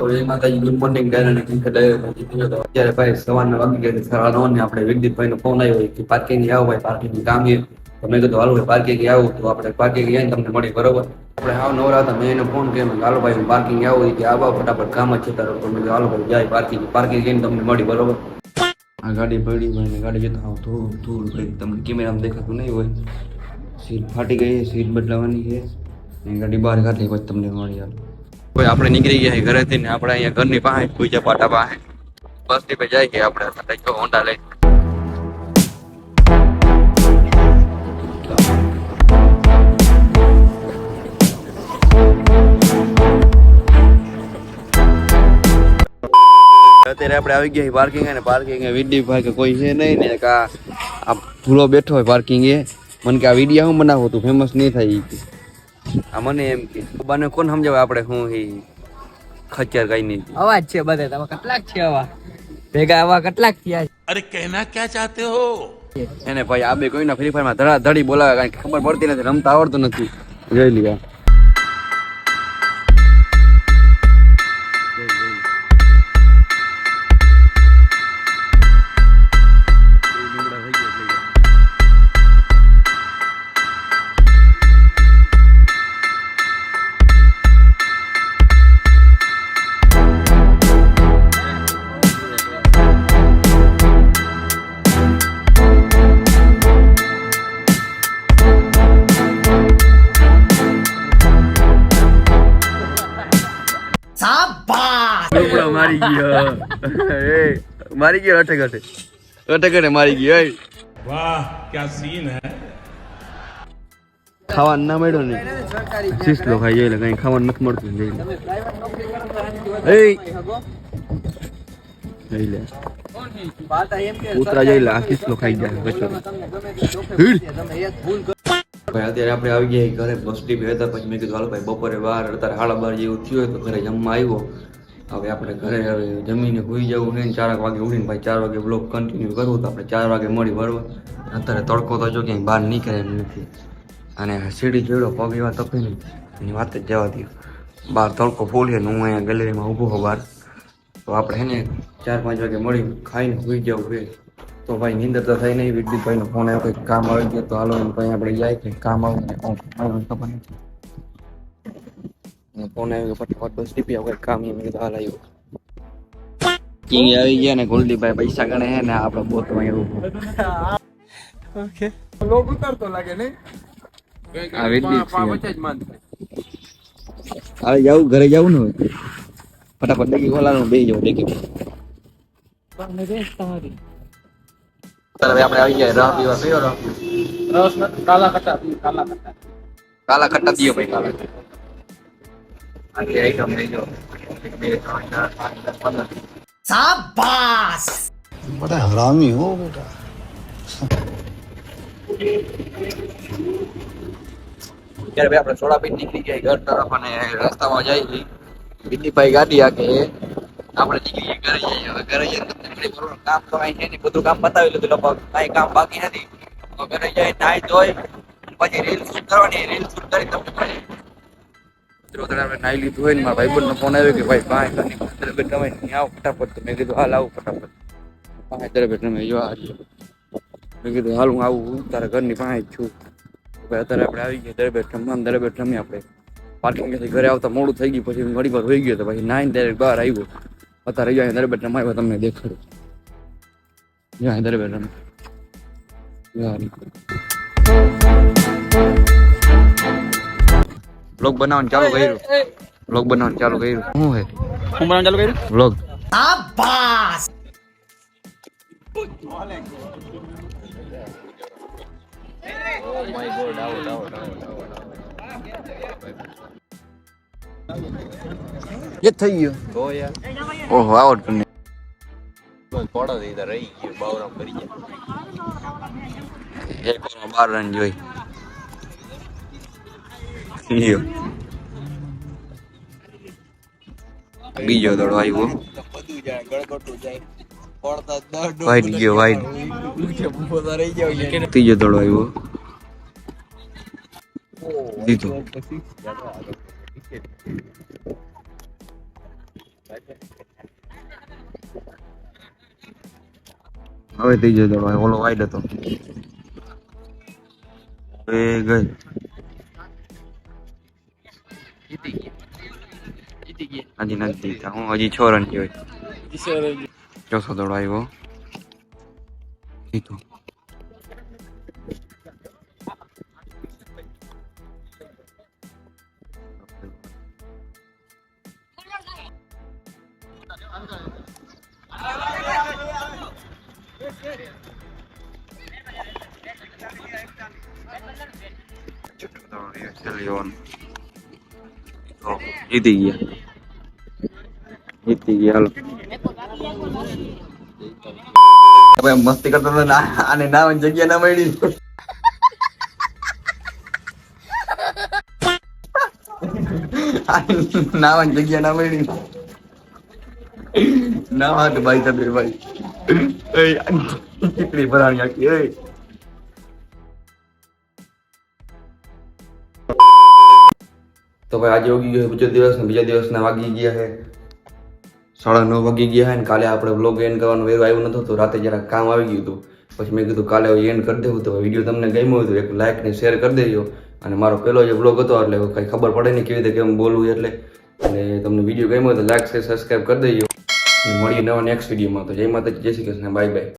તો એ માતાજી good morning એટલે અત્યારે સવારના વાગી ગયા સાડા ને આપણે વિદ્યુતભાઈ ફોન આવ્યો કે પાર્કિંગ આવો ભાઈ પાર્કિંગ કામ છે તો મેં કીધું, હાલો પાર્કિંગ આવું. તો આપણે પાર્કિંગ આવીને તમને મળી, બરોબર? આપણે આવ નવરા હતા, મેં ફોન કર્યો હાલો ભાઈ, હું પાર્કિંગ આવું. કે આવો ફટાફટ કામ જ છે તારો તો મેં હાલો જાય પાર્કિંગ પાર્કિંગ જઈને તમને મળી, બરોબર? આ ગાડી પડી ગાડી જતા આવું થોડું કંઈક તમને કેમેરામાં દેખાતું નહીં હોય. સીટ ફાટી ગઈ સીટ બદલાવાની છે. ગાડી બહાર કાઢી, પછી તમને મળી આવે. કોઈ આપણે નીકળી ગયા ઘરેથી ને આપણે અહીંયા ઘરની પાસે પૂજા પાટા પાસે બસ સ્ટેપે જાય કે આપણે. જો હોન્ડા લઈ અત્યારે આપણે આવી ગયા પાર્કિંગ અને પાર્કિંગ વિડી ભાઈ કે કોઈ છે નહીં ને કા આ ભૂલો બેઠો હોય પાર્કિંગ એ. મને કે આ વિડીયા હું બનાવું તું? ફેમસ નહીં થાય. આ મને એમ કે બાને કોણ સમજાવે આપણે હું એ ખચર કઈ નહીં અવાજ છે બધા તમે કેટલાક છે આવા? ભેગા આવા કેટલાક થયા અરે કહેના ક્યાં ચાહતે હો? એને ભાઈ આ બે કોઈના ફ્રી ફાયરમાં ધડા ધડી બોલાવે કારણ કે ખબર પડતી નથી રમતા આવડતું નથી. જોઈ લીધા મારી ગયો. એ મારી ગયો અટક અટક. અટક અટક મારી ગયો એ. વાહ ક્યા સીન હે? ખાવા ના મળ્યો ને. ચીસલો ખાઈ જાય કઈ ખાવા નથી મળતું જઈ લે અત્યારે આપણે આવી ગયા ઘરે બસ ટીવી હતા પછી મેં કીધું હાલો ભાઈ બપોરે વાર અત્યારે હાડા બાર જેવું થયું હોય તો ઘરે જમવા આવ્યો. હવે આપણે ઘરે હવે જમીને હોઈ જવું નહીં ચાર વાગે ઉડીને ભાઈ ચાર વાગે બ્લોક કન્ટિન્યુ કરવું તો આપણે ચાર વાગે મળી બરોબર અત્યારે તડકો તો જો ક્યાંય બહાર નીકળે નથી. અને સીડી જોડો પગ એવા તપે નહીં એની વાત જ જવા દો બહાર તડકો ફોલીએ ને હું અહીંયા ગેલેરીમાં ઊભો હો બહાર. તો આપણે એને ચાર પાંચ વાગે મળી ખાઈને હોઈ જવું છે. તો ભાઈ નીંદર તો થઈ નહીં વિદ્યુતભાઈનો ફોન આવ્યો કંઈક કામ આવી ગયો તો હાલો એમ ભાઈ આપણે જાય કે કામ આવે ખબર નથી. ફોન આવ્યો ફટાફટ બસ ટીપી આવો કામ એમ કીધું હાલ આવ્યો કિંગ આવી ગયા ને કુલદીપભાઈ પૈસા ગણે છે ને આપણે બોટ અહીંયા લોક ઉતરતો લાગે નહીં આ હવે જાવું ઘરે જવું ને ફટાફટ ડેકી ખોલાનું બે જાવ ડેકી હવે આપણે આવી ગયા રાહ પીવા પીવો રાહ રસ કાલા કટા કાલા કટા કાલા ખટ્ટા દિયો ભાઈ કાલા આટલી આઈટમ લઈ બડા હરામી હો બેટા. ભાઈ ગાડી આગે. આપણે નીકળી ઘરે ઘરે કામ તો બધું કામ બતાવી લીધું. લગભગ કામ બાકી નથી. ઘરે જઈ નાઈ પછી રીલ શૂટ કરવાની. રીલ શૂટ કરી તમને મિત્રો આપણે નાહી લીધું હોય ને, મારા ભાઈબંધનો ફોન આવ્યો કે, ભાઈ પાંચ ઘરની અંદર બેઠ તમે નહીં આવો ફટાફટ. મેં કીધું, હાલ આવું ફટાફટ. પાંચ તારે બેઠ તમે જો આજે મેં કીધું, હાલ હું આવું તારા ઘરની જ છું. ભાઈ, અત્યારે આપણે આવી ગયા દરબેટ રમવા દરબેટ રમી આપણે પાર્કિંગથી ઘરે આવતા, મોડું થઈ ગયું, પછી ઘણી વાર હોઈ ગયો તો પછી નાઈન ડાયરેક્ટ બહાર આવ્યો. અત્યારે અહીંયા દરબેટ રમાયો તમને દેખાડું. જ્યાં દરબેટ રમે બ્લોગ બનાવવાનું ચાલુ કર્યું બ્લોગ બનાવવાનું ચાલુ કર્યું શું હે હું બનાવવાનું ચાલુ કર્યું બ્લોગ એ થઈ ગયો ઓહો આવડ પણ એક ઓવરમાં બાર રન જોઈ લ્યો બીજો દડો આવ્યો વાઈટ ગયો વાઈટ ત્રીજો દડો આવ્યો દીધો હવે ત્રીજો દડો આવ્યો. ઓલો વાઈડ હતો એ ગઈ જીતી ગયા જીતી ગયા હજી નથી જીતા હું હજી છ રન જોઈ ચોથો દડો આવ્યો જીતો છઠ્ઠો જીતી ગયા. જીતી ગયા, હાલો. હવે મસ્તી કરતો તો ના, આને નાવાની જગ્યા ના મળી. નાવાની જગ્યા ના મળી. નાવા તો ભાઈ તબીર ભાઈ. ચીકડી ભરાણી આખી તો ભાઈ આજે ઉગી ગયો બીજો દિવસ ને બીજા દિવસના વાગી ગયા છે. સાડા નવ વાગી ગયા છે કાલે આપણે વ્લોગ એન્ડ કરવાનો વેરો આવ્યો નતો તો રાતે જરાક કામ આવી ગયું હતું. પછી મેં કીધું કાલે એન્ડ કરી દેવું, તો વીડિયો તમને ગમ્યો હતો એક લાઇક ને શેર કરી દેજો. અને મારો પહેલો જે વ્લોગ હતો, એટલે કંઈ ખબર પડે નહીં કેવી રીતે કેમ બોલવું એટલે. અને તમને વીડિયો ગમ્યો તો લાઇક શેર સબસ્ક્રાઈબ કરી દેજો. મળીએ નવા નેક્સ્ટ વિડીયોમાં તો જય માતાજી, જય શ્રી કૃષ્ણ બાય બાય